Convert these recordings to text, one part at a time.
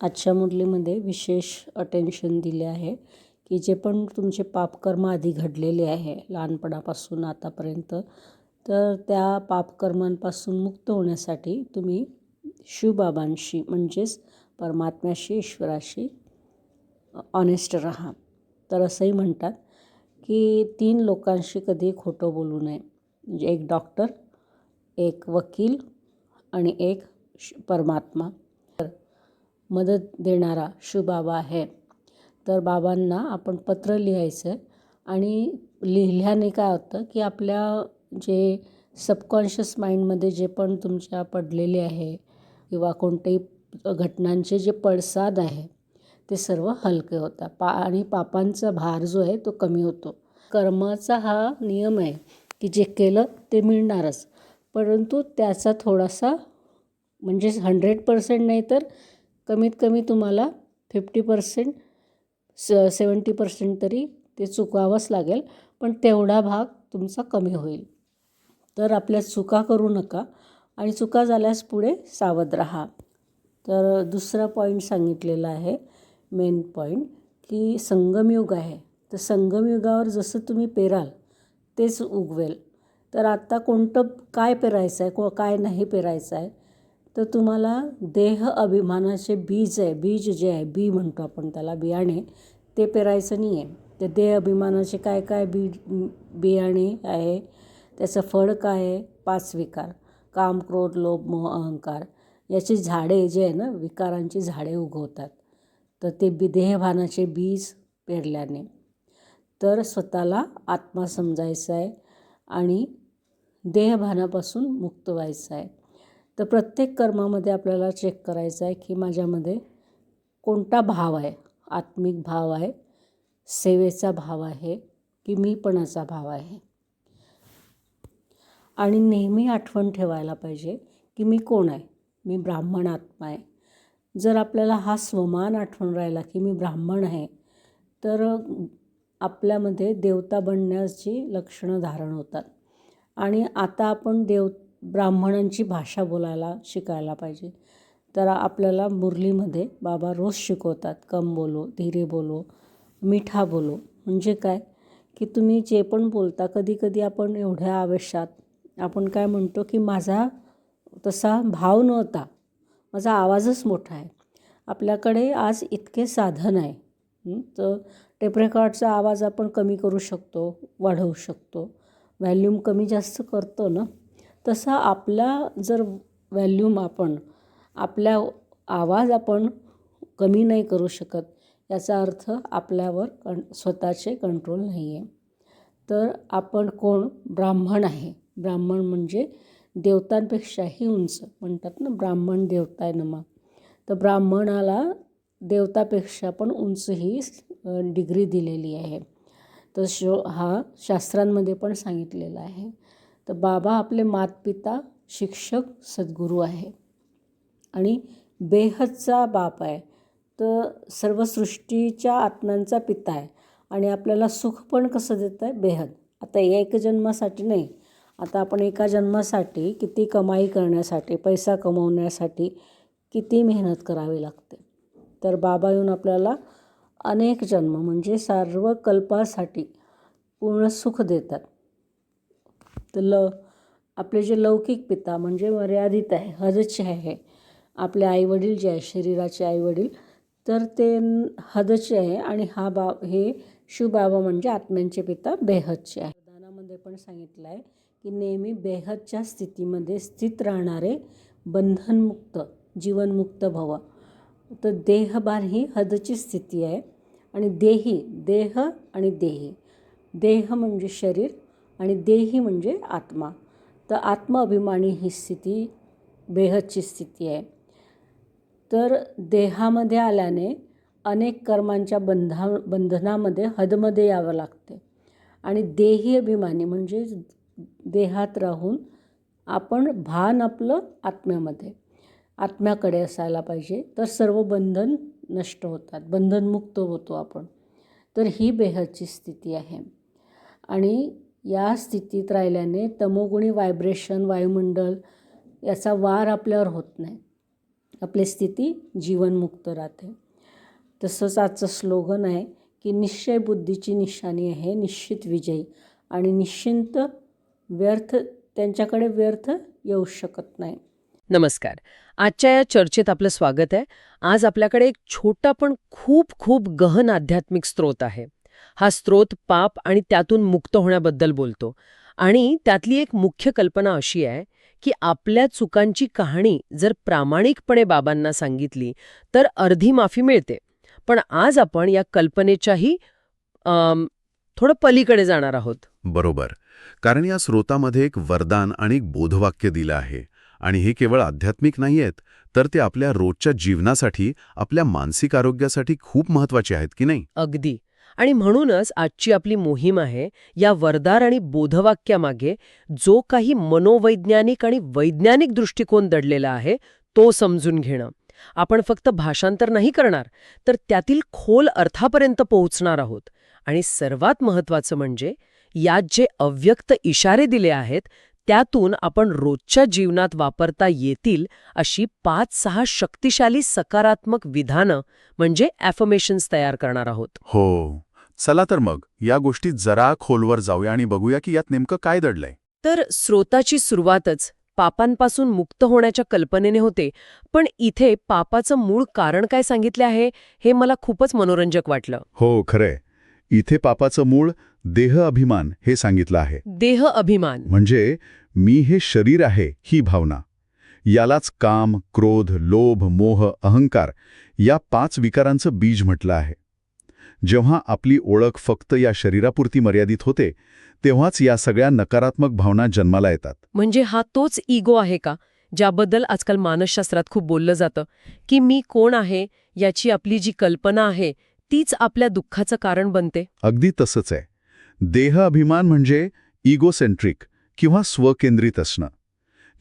आजच्या मुरलीमध्ये विशेष अटेन्शन दिले आहे की जे पण तुमचे पापकर्म आधी घडलेले आहे लहानपणापासून आतापर्यंत तर त्या पापकर्मांपासून मुक्त होण्यासाठी तुम्ही शिवबाबांशी म्हणजेच परमात्म्याशी ईश्वराशी ऑनेस्ट राहा. तर असंही म्हणतात की तीन लोकांशी कधी खोटं बोलू नये. म्हणजे एक डॉक्टर एक वकील आणि एक श परमात्मा. मदत देणारा शिवबाबा आहे. तर बाबांना आपण पत्र लिहायचं आहे आणि लिहिल्याने काय होतं की आपल्या जे सबकॉन्शियस माइंडमध्ये जे पण तुमच्या पडलेले आहे किंवा कोणतेही घटनांचे जे पडसाद आहे ते सर्व हलके होतात. पा आणि पापांचा भार जो आहे तो कमी होतो. कर्माचा हा नियम आहे की जे केलं ते मिळणारच. परंतु त्याचा थोडासा म्हणजे हंड्रेड पर्सेंट नाही तर कमीत कमी तुम्हाला फिफ्टी पर्सेंट स सेवन्टी पर्सेंट तरी ते चुकावंच लागेल पण तेवढा भाग तुमचा कमी होईल. तर आपल्या चुका करू नका आणि चुका झाल्यास पुढे सावध राहा. तर दुसरा पॉईंट सांगितलेला आहे मेन पॉईंट की संगमयुग आहे. तर संगमयुगावर जसं तुम्ही पेराल तेच उगवेल. तर आत्ता कोणतं काय पेरायचं आहे को काय नाही पेरायचं आहे तर तुम्हाला देह अभिमानाचे बीज आहे बीज जे आहे बी म्हणतो आपण त्याला बियाणे. ते पेरायचं नाही आहे ते देह अभिमानाचे काय काय बी बियाणे आहे? त्याचं फळ काय आहे? पाच विकार. काम क्रोध लोभ मोह अहंकार. याची झाडे जे आहे ना विकारांची झाडे उगवतात. तर ते बी देहभानाचे बीज पेरल्याने. तर स्वतःला आत्मा समजायचा आहे आणि देहभानापासून मुक्त व्हायचं आहे. तर प्रत्येक कर्मामध्ये आपल्याला चेक करायचं आहे की माझ्यामध्ये कोणता भाव आहे? आत्मिक भाव आहे? सेवेचा भाव आहे? की मीपणाचा भाव आहे? आणि नेहमी आठवण ठेवायला पाहिजे की मी कोण आहे? मी ब्राह्मण आत्मा आहे. जर आपल्याला हा स्वमान आठवण राहिला की मी ब्राह्मण आहे तर आपल्यामध्ये देवता बनण्याची लक्षणं धारण होतात. आणि आता आपण देव ब्राह्मणांची भाषा बोलायला शिकायला पाहिजे. तर आपल्याला मुरलीमध्ये बाबा रोज शिकवतात कम बोलो धीरे बोलो मिठा बोलो. म्हणजे काय? की तुम्ही जे पण बोलता कधी कधी आपण एवढ्या आवेशात आपण काय म्हणतो की माझा तसा भाव नव्हता माझा आवाजच मोठा आहे. आपल्याकडे आज इतके साधन आहे. तर टेपरेकॉर्डचा आवाज आपण कमी करू शकतो वाढवू शकतो. व्हॅल्यूम कमी जास्त करतो ना? तसा आपला जर व्हॅल्यूम आपण आपल्या आवाज आपण कमी नाही करू शकत याचा अर्थ आपल्यावर कं स्वतःचे कंट्रोल नाही आहे तर आपण कोण? ब्राह्मण आहे. ब्राह्मण म्हणजे देवतांपेक्षाही उंच. म्हणतात ना ब्राह्मण देवताय नमा. तर ब्राह्मणाला देवतापेक्षा पण उंच ही डिग्री दिलेली आहे. तर शो हा शास्त्रांमध्ये पण सांगितलेला आहे. तर बाबा आपले मातपिता शिक्षक सद्गुरू आहे. आणि बेहदचा बाप आहे. तर सर्व सृष्टीच्या आत्म्यांचा पिता आहे. आणि आपल्याला सुख पण कसं देतं आहे? बेहद. आता एक जन्मासाठी नाही. आता आपण एका जन्मासाठी किती कमाई करण्यासाठी पैसा कमवण्यासाठी किती मेहनत करावी लागते? तर बाबा येऊन आपल्याला अनेक जन्म म्हणजे सर्व कल्पासाठी पूर्ण सुख देतात. तर ल आपले जे लौकिक पिता म्हणजे मर्यादित आहे हदचे आहे. आपले आईवडील जे आहे शरीराचे आईवडील तर ते हदचे आहे आणि हा बा हे शिवबाबा म्हणजे आत्म्यांचे पिता बेहदचे आहे. दानामध्ये पण सांगितलं आहे की नेहमी बेहदच्या स्थितीमध्ये स्थित राहणारे बंधनमुक्त जीवनमुक्त भव. तर देहबार ही हदची स्थिती आहे आणि देही देह आणि देही. देह म्हणजे शरीर आणि देही म्हणजे आत्मा. तर आत्मअभिमानी ही स्थिती बेहदची स्थिती आहे. तर देहामध्ये आल्याने अनेक कर्मांच्या बंधा बंधनामध्ये हदमध्ये यावं लागते. आणि देही अभिमानी म्हणजे देहात राहून आपण भान आपलं आत्म्यामध्ये. आत्म्याकडे असायला पाहिजे तर सर्व बंधन नष्ट होतात बंधनमुक्त होतो आपण. तर ही बेहदची स्थिती आहे. आणि या स्थितीत राहिल्याने तमोगुणी व्हायब्रेशन वायुमंडल याचा वार आपल्यावर होत नाही. आपली स्थिती जीवनमुक्त राहते. तसंच आजचं स्लोगन आहे की निश्चय बुद्धीची निशाणी आहे निश्चित विजयी. आणि निश्चिंत व्यर्थ त्यांच्याकडे व्यर्थ येऊ शकत नाही. नमस्कार. आजच्या या चर्चेत आपलं स्वागत आहे. आज आपल्याकडे एक छोटा पण खूप खूप गहन आध्यात्मिक स्रोत आहे. हा स्रोत पाप आणि त्यातून मुक्त होण्याबद्दल बोलतो. आणि त्यातली एक मुख्य कल्पना अशी आहे की आपल्या चुकांची कहाणी जर प्रामाणिकपणे बाबांना सांगितली तर अर्धी माफी मिळते. पण आज आपण या कल्पनेच्याही थोडं पलीकडे जाणार आहोत. बरोबर. कारण या स्रोतामध्ये एक वरदान आणि एक बोधवाक्य दिलं आहे. आणि हे केवळ आध्यात्मिक नाही आहेत तर ते आपल्या रोजच्या जीवनासाठी आपल्या मानसिक आरोग्यासाठी खूप महत्त्वाचे आहेत की नाही? अगदी. आणि म्हणूनच आजची आपली मोहीम आहे या वरदार आणि बोधवाक्यामागे जो काही मनोवैज्ञानिक आणि वैज्ञानिक दृष्टिकोन दडलेला आहे तो समजून घेणं. आपण फक्त भाषांतर नाही करणार तर त्यातील खोल अर्थापर्यंत पोहोचणार आहोत. आणि सर्वात महत्वाचं म्हणजे यात जे अव्यक्त इशारे दिले आहेत त्यातून आपण रोजच्या जीवनात वापरता येतील अशी पाच सहा शक्तिशाली सकारात्मक विधानं म्हणजे ॲफर्मेशन्स तयार करणार आहोत. हो. चला तर मग या गोष्टी जरा खोलवर जाऊया आणि बघूया की यात नेमकं काय दडलंय. तर स्रोताची सुरुवातच पापांपासून मुक्त होण्याच्या कल्पनेने होते पण इथे पापाचं मूळ कारण काय सांगितले आहे हे मला खूपच मनोरंजक वाटलं. हो खरंय. इथे पापाचं मूळ देह अभिमान हे सांगितलं आहे. देह अभिमान. म्हणजे मी हे शरीर आहे ही भावना. यालाच काम क्रोध लोभ मोह अहंकार या पाच विकारांचं बीज म्हटलं आहे. जेव्हा आपली ओळख फक्त या शरीरापुरती मर्यादित होते तेव्हाच या सगळ्या नकारात्मक भावना जन्माला येतात. म्हणजे हा तोच इगो आहे का ज्याबद्दल आजकाल मानसशास्त्रात खूप बोललं जातं की मी कोण आहे याची आपली जी कल्पना आहे तीच आपल्या दुःखाचं कारण बनते? अगदी तसंच आहे. देह अभिमान म्हणजे इगोसेंट्रिक किंवा स्वकेंद्रित असणं.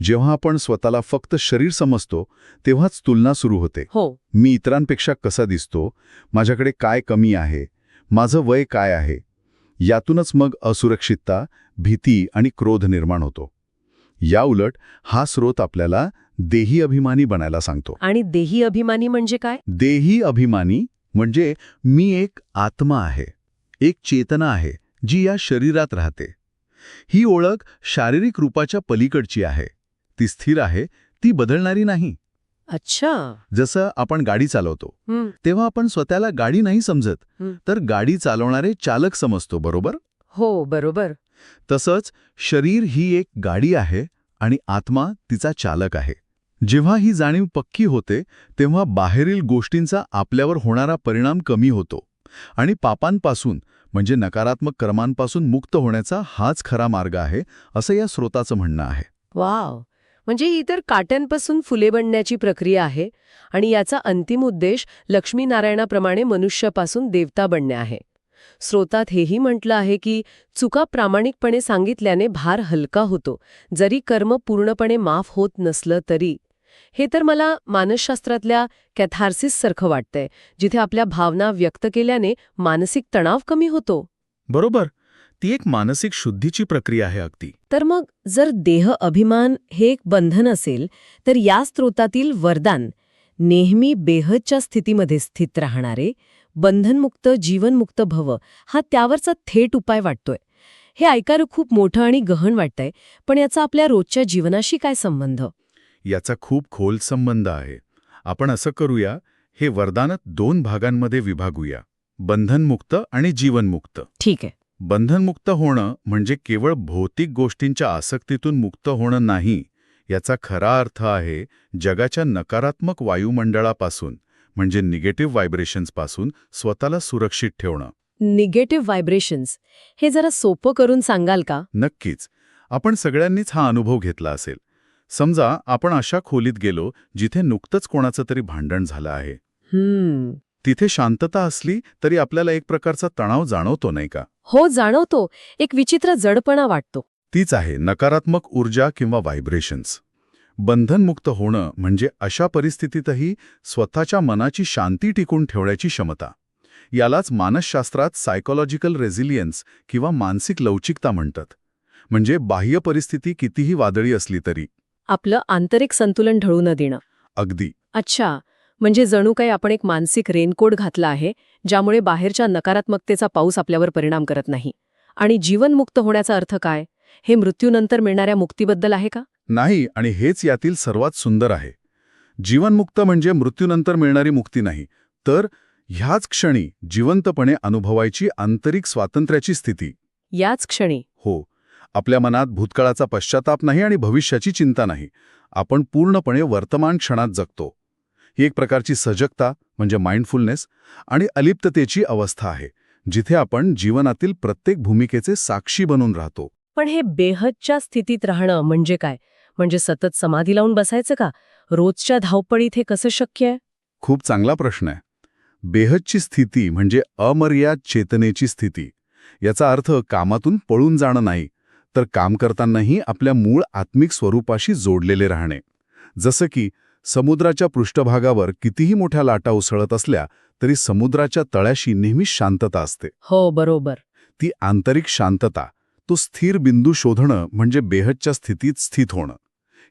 जेव्हा आपण स्वतःला फक्त शरीर समजतो तेव्हाच तुलना सुरू होते. हो. मी इतरांपेक्षा कसा दिसतो? माझ्याकडे काय कमी आहे? माझं वय काय आहे? यातूनच मग असुरक्षितता भीती आणि क्रोध निर्माण होतो. या उलट हा स्रोत आपल्याला देही अभिमानी बनायला सांगतो. आणि देही अभिमानी म्हणजे काय? देही अभिमानी म्हणजे मी एक आत्मा आहे एक चेतना आहे जी या शरीरात राहते. ही ओळख शारीरिक रूपाच्या पलीकडची आहे. ती स्थिर आहे ती बदलणारी नाही. अच्छा. जसं आपण गाडी चालवतो तेव्हा आपण स्वतःला गाडी नाही समजत. तर गाडी चालवणारे चालक समजतो बरोबर? हो बरोबर. तसंच शरीर ही एक गाडी आहे आणि आत्मा तिचा चालक आहे. जेव्हा ही जाणीव पक्की होते तेव्हा बाहेरील गोष्टींचा आपल्यावर होणारा परिणाम कमी होतो आणि पापांपासून म्हणजे नकारात्मक कर्मांपासून मुक्त होण्याचा हाच खरा मार्ग आहे असं या स्रोताचं म्हणणं आहे. वाव. म्हणजे ही तर काट्यांपासून फुले बनण्याची प्रक्रिया आहे आणि याचा अंतिम उद्देश लक्ष्मीनारायणाप्रमाणे मनुष्यापासून देवता बनणे आहे. स्रोतात हेही म्हटलं आहे की चुका प्रामाणिकपणे सांगितल्याने भार हलका होतो जरी कर्म पूर्णपणे माफ होत नसलं तरी. हे तर मला मानसशास्त्रातल्या कॅथार्सिससारखं वाटतंय जिथे आपल्या भावना व्यक्त केल्याने मानसिक तणाव कमी होतो. बरोबर. ती एक मानसिक शुद्धीची प्रक्रिया आहे अगदी. तर मग जर देह अभिमान हे एक बंधन असेल तर या स्रोतातील वरदान नेहमी बेहदच्या स्थितीमध्ये स्थित राहणारे बंधनमुक्त जीवनमुक्त भव हा त्यावरचा थेट उपाय वाटतोय. हे ऐकायला खूप मोठं आणि गहन वाटतंय पण याचा आपल्या रोजच्या जीवनाशी काय संबंध? याचा खूप खोल संबंध आहे. आपण असं करूया हे वरदानत दोन भागांमध्ये विभागूया बंधनमुक्त आणि जीवनमुक्त. ठीक आहे. बंधनमुक्त होणं म्हणजे केवळ भौतिक गोष्टींच्या आसक्तीतून मुक्त होणं नाही याचा खरा अर्थ आहे जगाच्या नकारात्मक वायुमंडळापासून म्हणजे निगेटिव्ह व्हायब्रेशन्सपासून स्वतःला सुरक्षित ठेवणं. Negative vibrations? हे जरा सोपं करून सांगाल का? नक्कीच. आपण सगळ्यांनीच हा अनुभव घेतला असेल. समजा आपण अशा खोलीत गेलो जिथे नुकतंच कोणाचं तरी भांडण झालं आहे. तिथे शांतता असली तरी आपल्याला एक प्रकारचा तणाव जाणवतो नाही का? हो जाणवतो एक विचित्र जडपणा वाटतो. तीच आहे नकारात्मक ऊर्जा किंवा व्हायब्रेशन्स बंधनमुक्त होणं म्हणजे अशा परिस्थितीतही स्वतःच्या मनाची शांती टिकून ठेवण्याची क्षमता. यालाच मानसशास्त्रात सायकोलॉजिकल रेझिलियन्स किंवा मानसिक लवचिकता म्हणतात. म्हणजे बाह्य परिस्थिती कितीही वादळी असली तरी. आपलं आंतरिक संतुलन ढळू न देणं. अगदी. अच्छा म्हणजे जणू काही आपण एक मानसिक रेनकोट घातला आहे ज्यामुळे बाहेरच्या नकारात्मकतेचा पाऊस आपल्यावर परिणाम करत नाही. आणि जीवनमुक्त होण्याचा अर्थ काय? हे मृत्यूनंतर मिळणाऱ्या मुक्तीबद्दल आहे का? नाही आणि हेच यातील सर्वात सुंदर आहे. जीवनमुक्त म्हणजे मृत्यूनंतर मिळणारी मुक्ती नाही तर ह्याच क्षणी जिवंतपणे अनुभवायची आंतरिक स्वातंत्र्याची स्थिती. याच क्षणी? हो आपल्या मनात भूतकाळाचा पश्चाताप नाही आणि भविष्याची चिंता नाही. आपण पूर्णपणे वर्तमान क्षणात जगतो. ही एक प्रकारची सजगता म्हणजे माइंडफुलनेस आणि अलिप्ततेची अवस्था आहे जिथे आपण जीवनातील प्रत्येक भूमिकेचे साक्षी बनून राहतो. पण हे बेहदच्या स्थितीत राहणं म्हणजे काय? म्हणजे सतत समाधी लावून बसायचं का? रोजच्या धावपळीत हे कसं शक्य आहे? खूप चांगला प्रश्न आहे. बेहदची स्थिती म्हणजे अमर्याद चेतनेची स्थिती. याचा अर्थ कामातून पळून जाणं नाही तर काम करतानाही आपल्या मूळ आत्मिक स्वरूपाशी जोडलेले राहणे. जसं की समुद्राच्या पृष्ठभागावर कितीही मोठ्या लाटा उसळत असल्या तरी समुद्राच्या तळ्याशी नेहमी शांतता असते. हो बरोबर. ती आंतरिक शांतता तो स्थिर बिंदू शोधणं म्हणजे बेहदच्या स्थितीत स्थित होणं.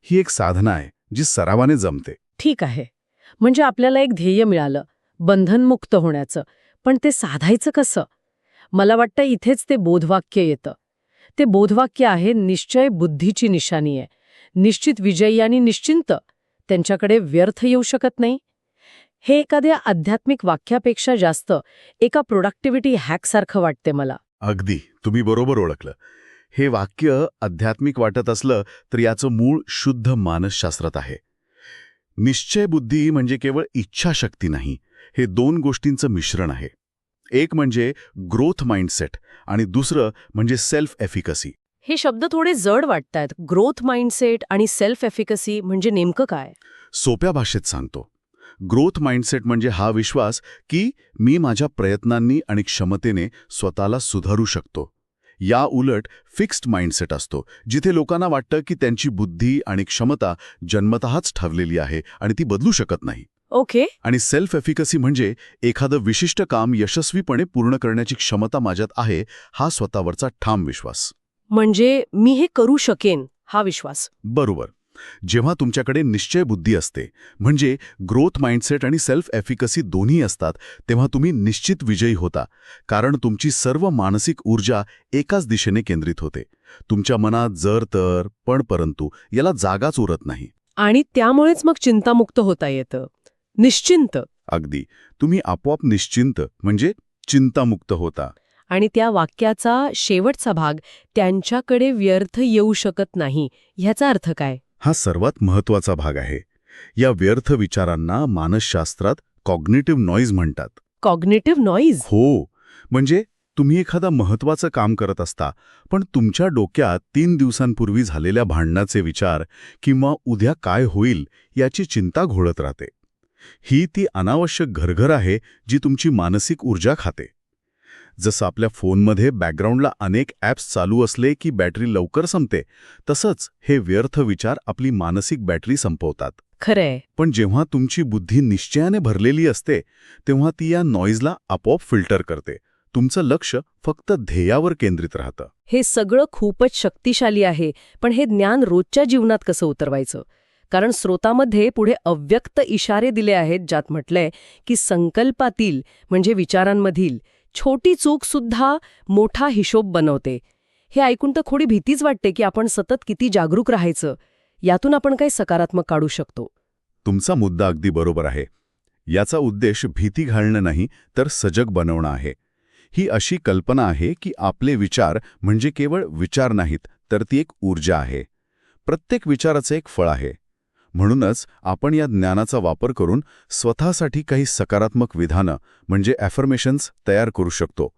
ही एक साधना आहे जी सरावाने जमते. ठीक आहे. म्हणजे आपल्याला एक ध्येय मिळालं बंधनमुक्त होण्याचं. पण ते साधायचं कसं? मला वाटतं इथेच ते बोधवाक्य येतं. ते बोधवाक्य आहे निश्चय बुद्धीची निशाणी आहे. निश्चित विजयी आणि निश्चिंत. त्यांच्याकडे व्यर्थ येऊ शकत नाही? हे एखाद्या आध्यात्मिक वाक्यापेक्षा जास्त एका प्रोडक्टिव्हिटी हॅकसारखं वाटते मला. अगदी. तुम्ही बरोबर ओळखलं. हे वाक्य आध्यात्मिक वाटत असलं तर याचं मूळ शुद्ध मानसशास्त्रात आहे. निश्चय बुद्धी म्हणजे केवळ इच्छाशक्ती नाही हे दोन गोष्टींचं मिश्रण आहे. एक म्हणजे ग्रोथ माइंडसेट आणि दुसरं म्हणजे सेल्फ एफिकसी हे शब्द थोडे जड वाटतायत. ग्रोथ माइंडसेट आणि सेल्फ एफिकसी म्हणजे नेमकं काय? सोप्या भाषेत सांगतो. ग्रोथ माइंडसेट म्हणजे हा विश्वास की मी माझ्या प्रयत्नांनी आणि क्षमतेने स्वतःला सुधारू शकतो. या उलट फिक्स्ड माइंडसेट असतो जिथे लोकांना वाटतं की त्यांची बुद्धी आणि क्षमता जन्मतःच ठरलेली आहे आणि ती बदलू शकत नाही. ओके. आणि सेल्फ एफिकसी म्हणजे एखादं विशिष्ट काम यशस्वीपणे पूर्ण करण्याची क्षमता माझ्यात आहे हा स्वतःवरचा ठाम विश्वास. म्हणजे मी हे करू शकेन हा विश्वास. बरोबर. जेव्हा तुमच्याकडे निश्चय बुद्धी असते म्हणजे ग्रोथ माइंडसेट आणि सेल्फ एफिकसी दोन्ही असतात तेव्हा तुम्ही निश्चित विजयी होता कारण तुमची सर्व मानसिक ऊर्जा एकाच दिशेने केंद्रित होते. तुमच्या मनात जर तर पण परंतु याला जागाच उरत नाही. आणि त्यामुळेच मग चिंतामुक्त होता येतं. निश्चिंत. अगदी. तुम्ही आपोआप निश्चिंत म्हणजे चिंतामुक्त होता. आणि त्या वाक्याचा शेवटचा भाग त्यांच्याकडे व्यर्थ येऊ शकत नाही. ह्याचा अर्थ काय? हा सर्वात महत्त्वाचा भाग आहे. या व्यर्थ विचारांना मानसशास्त्रात कॉग्नेटिव्ह नॉईज म्हणतात. कॉग्नेटिव्ह नॉईज हो. म्हणजे तुम्ही एखादा महत्वाचं काम करत असता पण तुमच्या डोक्यात तीन दिवसांपूर्वी झालेल्या भांडणाचे विचार किंवा उद्या काय होईल याची चिंता घोळत राहते. ही ती अनावश्यक घरघर आहे जी तुमची मानसिक ऊर्जा खाते. जसं आपल्या फोनमध्ये बॅकग्राऊंडला अनेक ॲप्स चालू असले की बॅटरी लवकर संपते तसंच हे व्यर्थ विचार आपली मानसिक बॅटरी संपवतात. खरंय. पण जेव्हा तुमची बुद्धी निश्चयाने भरलेली असते तेव्हा ती या नॉईजला आपोआप फिल्टर करते. तुमचं लक्ष फक्त ध्येयावर केंद्रित राहतं. हे सगळं खूपच शक्तिशाली आहे पण हे ज्ञान रोजच्या जीवनात कसं उतरवायचं? कारण स्रोतामध्ये पुढे अव्यक्त इशारे दिले आहेत ज्यात म्हटलंय की संकल्पातील म्हणजे विचारांमधील छोटी चूक सुद्धा मोठा हिशोब बनवते. हे ऐकून तर थोडी भीतीच वाटते की आपण सतत किती जागरूक राहायचं यातून आपण काही सकारात्मक काढू शकतो. तुमचा मुद्दा अगदी बरोबर आहे. याचा उद्देश भीती घालणं नाही तर सजग बनवणं आहे. ही अशी कल्पना आहे की आपले विचार म्हणजे केवळ विचार नाहीत तर ती एक ऊर्जा आहे. प्रत्येक विचाराचं एक फळ आहे. म्हणूनच आपण या ज्ञानाचा वापर करून स्वतःसाठी काही सकारात्मक विधानं म्हणजे ॲफर्मेशन्स तयार करू शकतो.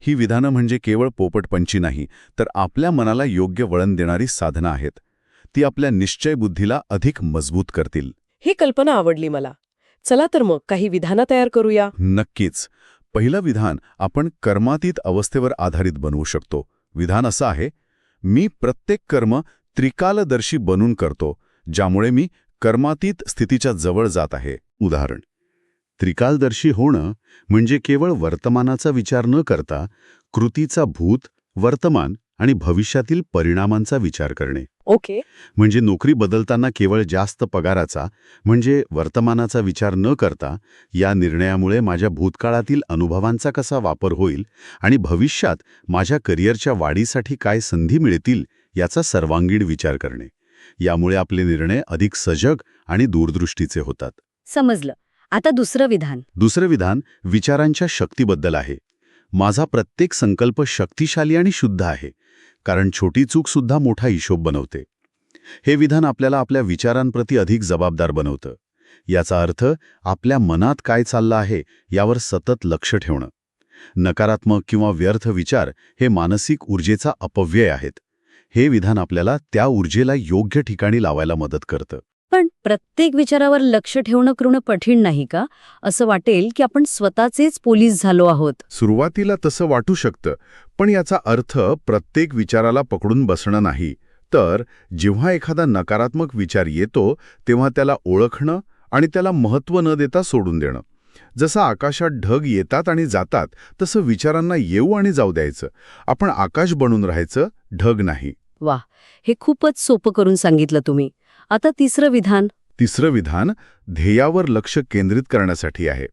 ही विधानं म्हणजे केवळ पोपटपंची नाही तर आपल्या मनाला योग्य वळण देणारी साधनं आहेत. ती आपल्या निश्चय बुद्धीला अधिक मजबूत करतील. ही कल्पना आवडली मला. चला तर मग काही विधानं तयार करूया. नक्कीच. पहिलं विधान आपण कर्मातीत अवस्थेवर आधारित बनवू शकतो. विधान असं आहे मी प्रत्येक कर्म त्रिकालदर्शी बनून करतो ज्यामुळे मी कर्मातीत स्थितीच्या जवळ जात आहे. उदाहरण त्रिकालदर्शी होणं म्हणजे केवळ वर्तमानाचा विचार न करता कृतीचा भूत वर्तमान आणि भविष्यातील परिणामांचा विचार करणे. ओके. म्हणजे नोकरी बदलताना केवळ जास्त पगाराचा म्हणजे वर्तमानाचा विचार न करता या निर्णयामुळे माझ्या भूतकाळातील अनुभवांचा कसा वापर होईल आणि भविष्यात माझ्या करिअरच्या वाढीसाठी काय संधी मिळतील याचा सर्वांगीण विचार करणे. यामुळे आपले निर्णय अधिक सजग आणि दूरदृष्टीचे होतात. समजलं. आता दुसरं विधान. दुसरं विधान विचारांच्या शक्तीबद्दल आहे. माझा प्रत्येक संकल्प शक्तिशाली आणि शुद्ध आहे कारण छोटी चूक सुद्धा मोठा हिशोब बनवते. हे विधान आपल्याला आपल्या विचारांप्रती अधिक जबाबदार बनवतं. याचा अर्थ आपल्या मनात काय चाललं आहे यावर सतत लक्ष ठेवणं. नकारात्मक किंवा व्यर्थ विचार हे मानसिक ऊर्जेचा अपव्यय आहेत. हे विधान आपल्याला त्या ऊर्जेला योग्य ठिकाणी लावायला मदत करतं. पण प्रत्येक विचारावर लक्ष ठेवणं करणं कठीण नाही का? असं वाटेल की आपण स्वतःचेच पोलीस झालो आहोत. सुरुवातीला तसं वाटू शकतं पण याचा अर्थ प्रत्येक विचाराला पकडून बसणं नाही. तर जेव्हा एखादा नकारात्मक विचार येतो तेव्हा त्याला ओळखणं आणि त्याला महत्त्व न देता सोडून देणं. जसं आकाशात ढग येतात आणि जातात तसं विचारांना येऊ आणि जाऊ द्यायचं. आपण आकाश बनून राहायचं ढग नाही. वा हे खूपच सोपं करून सांगितलं तुम्ही. आता तिसरं विधान? तिसरं विधान ध्येयावर लक्ष केंद्रित करण्यासाठी आहे.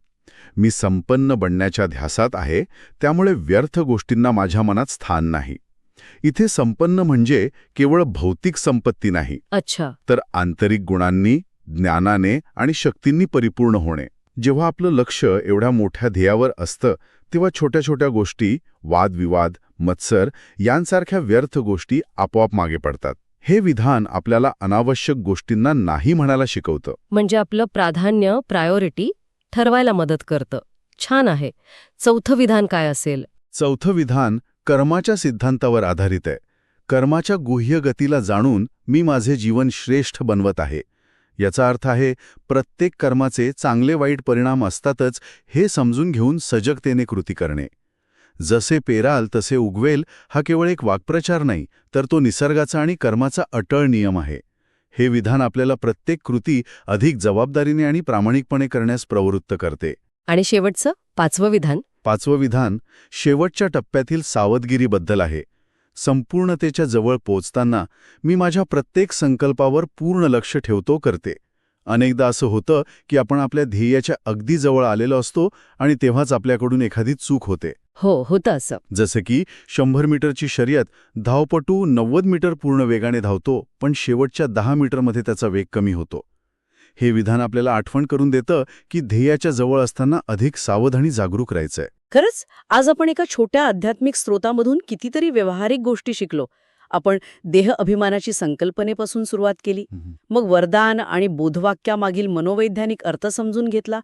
मी संपन्न बनण्याच्या ध्यासात आहे त्यामुळे व्यर्थ गोष्टींना माझ्या मनात स्थान नाही. इथे संपन्न म्हणजे केवळ भौतिक संपत्ती नाही अच्छा. तर आंतरिक गुणांनी ज्ञानाने आणि शक्तींनी परिपूर्ण होणे. जेव्हा आपलं लक्ष एवढ्या मोठ्या ध्येयावर असतं तेव्हा छोट्या छोट्या गोष्टी वादविवाद मत्सर यांसारख्या व्यर्थ गोष्टी आपोआप मागे पडतात. हे विधान आपल्याला अनावश्यक गोष्टींना नाही म्हणायला शिकवतं. म्हणजे आपलं प्राधान्य प्रायोरिटी ठरवायला मदत करतं. छान आहे. चौथं विधान काय असेल? चौथं विधान कर्माच्या सिद्धांतावर आधारित आहे. कर्माच्या गुह्य गतीला जाणून मी माझे जीवन श्रेष्ठ बनवत आहे. याचा अर्थ आहे प्रत्येक कर्माचे चांगले वाईट परिणाम असतातच हे समजून घेऊन सजगतेने कृती करणे. जसे पेराल तसे उगवेल हा केवळ एक वाक्प्रचार नाही तर तो निसर्गाचा आणि कर्माचा अटळ नियम आहे. हे विधान आपल्याला प्रत्येक कृती अधिक जबाबदारीने आणि प्रामाणिकपणे करण्यास प्रवृत्त करते. आणि शेवटचं पाचवं विधान? पाचवं विधान शेवटच्या टप्प्यातील सावधगिरीबद्दल आहे. संपूर्णतेच्या जवळ पोचताना मी माझ्या प्रत्येक संकल्पावर पूर्ण लक्ष ठेवतो करते. अनेकदा असं होतं की आपण आपल्या ध्येयाच्या अगदी जवळ आलेलो असतो आणि तेव्हाच आपल्याकडून एखादी चूक होते. हो होतं असं. जसं की शंभर मीटरची शर्यत धावपटू नव्वद मीटर पूर्ण वेगाने धावतो पण शेवटच्या दहा मीटरमध्ये त्याचा वेग कमी होतो. हे विधान आपल्याला आठवण करून देतं की ध्येयाच्या जवळ असताना अधिक सावध आणि जागरूक राहायचंय. खरंच आज आपण एका छोट्या आध्यात्मिक स्रोतामधून कितीतरी व्यावहारिक गोष्टी शिकलो. आपण देह अभिमानाची संकल्पनेपासून सुरुवात केली. मग वरदान आणि बोधवाक्यामागील मनोवैज्ञानिक अर्थ समजून घेतला.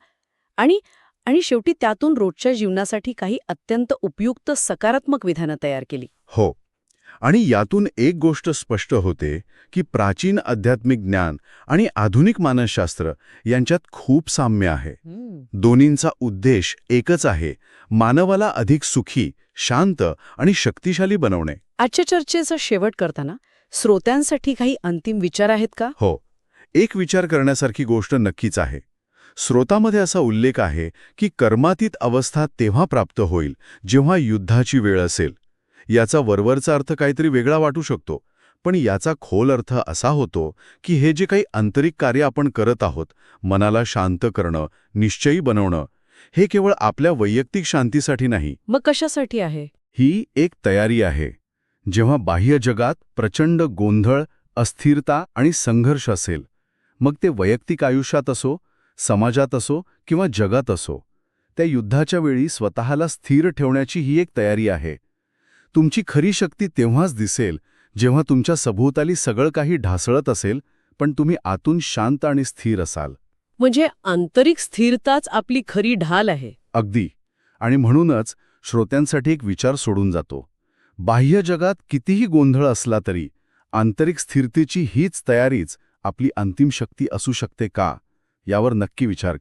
आणि आणि शेवटी त्यातून रोजच्या जीवनासाठी काही अत्यंत उपयुक्त सकारात्मक विधानं तयार केली. हो. आणि यातून एक गोष्ट स्पष्ट होते की प्राचीन आध्यात्मिक ज्ञान आणि आधुनिक मानसशास्त्र यांच्यात खूप साम्य आहे. दोन्हींचा उद्देश एकच आहे मानवाला अधिक सुखी शांत आणि शक्तिशाली बनवणे. आजच्या चर्चेचा शेवट करताना श्रोत्यांसाठी काही अंतिम विचार आहेत का? हो. एक विचार करण्यासारखी गोष्ट नक्कीच आहे. स्रोतामध्ये असा उल्लेख आहे की कर्मातीत अवस्था तेव्हा प्राप्त होईल जेव्हा युद्धाची वेळ असेल. याचा वरवरचा अर्थ काहीतरी वेगळा वाटू शकतो. पण याचा खोल अर्थ असा होतो की हे जे काही आंतरिक कार्य आपण करत आहोत मनाला शांत करणं निश्चयी बनवणं हे केवळ आपल्या वैयक्तिक शांतीसाठी नाही. मग कशासाठी आहे? ही एक तयारी आहे. जेव्हा बाह्य जगात प्रचंड गोंधळ अस्थिरता आणि संघर्ष असेल मग ते वैयक्तिक आयुष्यात असो समाजात असो किंवा जगात असो त्या युद्धाच्या वेळी स्वतःला स्थिर ठेवण्याची ही एक तयारी आहे. तुमची खरी शक्ती तेव्हाच दिसेल जेव्हा तुमच्या सभोवताली सगळं काही ढासळत असेल पण तुम्ही आतून शांत आणि स्थिर असाल. म्हणजे आंतरिक स्थिरताच आपली खरी ढाल आहे. अगदी. आणि म्हणूनच श्रोत्यांसाठी एक विचार सोडून जातो. बाह्य जगात कितीही गोंधळ असला तरी आंतरिक स्थिरतेची हीच तयारीच आपली अंतिम शक्ती असू शकते का? यावर नक्की विचार